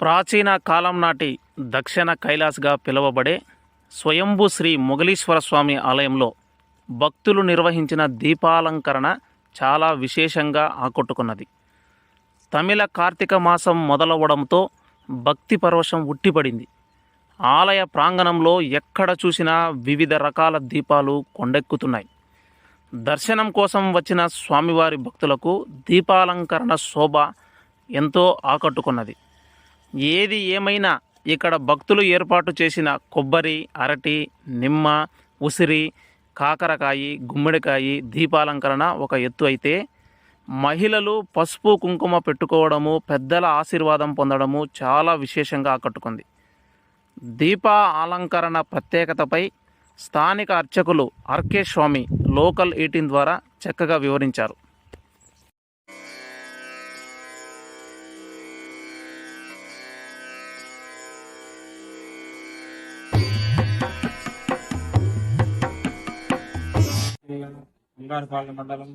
ప్రాచీన కాలం నాటి దక్షిణ కైలాస్గా పిలువబడే స్వయంభూ శ్రీ మొగలీశ్వర స్వామి ఆలయంలో భక్తులు నిర్వహించిన దీపాలంకరణ చాలా విశేషంగా ఆకట్టుకున్నది. తమిళ కార్తీక మాసం మొదలవడంతో భక్తి పరవశం ఉట్టిపడింది. ఆలయ ప్రాంగణంలో ఎక్కడ చూసినా వివిధ రకాల దీపాలు కొండెక్కుతున్నాయి. దర్శనం కోసం వచ్చిన స్వామివారి భక్తులకు దీపాలంకరణ శోభ ఎంతో ఆకట్టుకున్నది. ఏది ఏమైనా ఇక్కడ భక్తులు ఏర్పాటు చేసిన కొబ్బరి అరటి నిమ్మ ఉసిరి కాకరకాయి గుమ్మడికాయి దీపాలంకరణ ఒక ఎత్తు అయితే మహిళలు పసుపు కుంకుమ పెట్టుకోవడము పెద్దల ఆశీర్వాదం పొందడము చాలా విశేషంగా ఆకట్టుకుంది. దీప అలంకరణ ప్రత్యేకతపై స్థానిక అర్చకులు ఆర్కే స్వామి లోకల్ ఎయిటీన్ ద్వారా చక్కగా వివరించారు. బంగారుపాలెం మండలం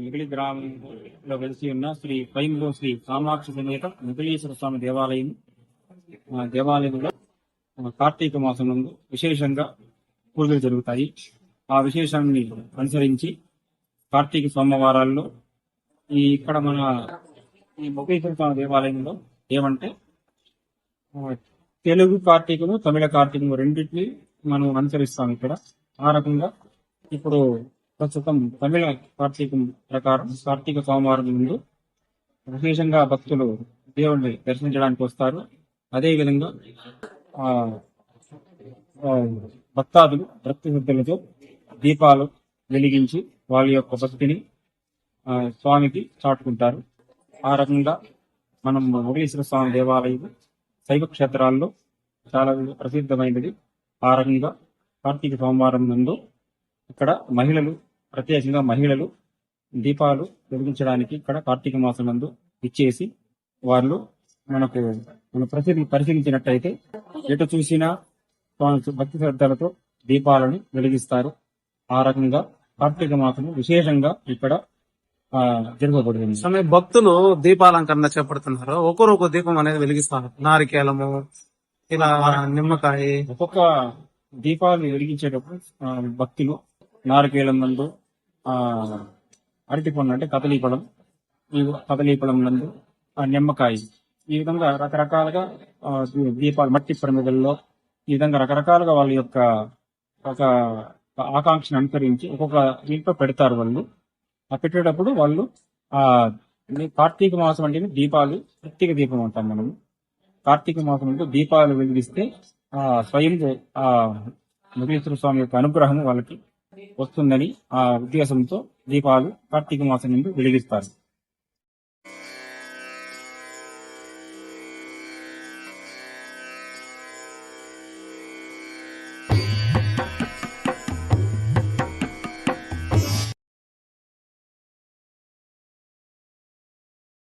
మిగిలి గ్రామంలో వెలిసి ఉన్న శ్రీ స్వయంలో శ్రీ కామాక్షి సమేత మిగిలీశ్వర స్వామి దేవాలయం ఆ దేవాలయంలో కార్తీక మాసం నందు విశేషంగా పూజలు జరుగుతాయి. ఆ విశేషాన్ని అనుసరించి కార్తీక సోమవారాల్లో ఈ ఇక్కడ మన ఈ ముఖేశ్వర స్వామి దేవాలయంలో ఏమంటే తెలుగు కార్తీకము తమిళ కార్తీకము రెండింటిని మనం అనుసరిస్తాం ఇక్కడ. ఆ రకంగా ఇప్పుడు ప్రస్తుతం తమిళ కార్తీకం ప్రకారం కార్తీక సోమవారం ముందు విశేషంగా భక్తులు దేవుణ్ణి దర్శించడానికి వస్తారు. అదే విధంగా ఆ భక్తాదులు భక్తి శ్రద్ధలతో దీపాలు వెలిగించి వాళ్ళ యొక్క భక్తిని ఆ, స్వామికి చాటుకుంటారు. ఆ రకంగా మనం మొగలీశ్వర స్వామి దేవాలయం శైవ క్షేత్రాల్లో చాలా ప్రసిద్ధమైనది. ఆ రకంగా కార్తీక సోమవారం నందు ఇక్కడ మహిళలు ప్రత్యేకంగా మహిళలు దీపాలు వెలిగించడానికి ఇక్కడ కార్తీక మాసం నందు ఇచ్చేసి వాళ్ళు మనకు మన పరిశీలి పరిశీలించినట్టయితే ఎటు చూసినా భక్తి శ్రద్ధలతో దీపాలను వెలిగిస్తారు. ఆ రకంగా కార్తీక మాసము విశేషంగా ఇక్కడ ఆ, జరగబడుతుంది స్వామి భక్తులు దీపాలంకరణ చేపడుతున్నారు. ఒకరు ఒక దీపం అనేది వెలిగిస్తారు. నారికేలము ఇలా నిమ్మకాయ. ఒక్కొక్క దీపాలు వెలిగించేటప్పుడు భక్తులు నారికేళం నందు ఆ అరటి పండు అంటే కదలీపడం ఈ కదలీపడం నందు ఆ నిమ్మకాయ. ఈ విధంగా రకరకాలుగా దీపాలు మట్టి ప్రమిదల్లో ఈ విధంగా రకరకాలుగా వాళ్ళ యొక్క ఒక ఆకాంక్షను అనుసరించి ఒక్కొక్క దీంట్లో పెడతారు వాళ్ళు. ఆ పెట్టేటప్పుడు వాళ్ళు ఆ కార్తీక మాసం అంటే దీపాలు ప్రత్యేక దీపం అంటాం మనం కార్తీక మాసం అంటే దీపాలు వెలిగిస్తే ఆ స్వయం ఆ ముఖేశ్వర స్వామి యొక్క అనుగ్రహం వాళ్ళకి వస్తుందని ఆ ఉద్దేశంతో దీపాలు కార్తీక మాసం నుండి వెలిగిస్తారు.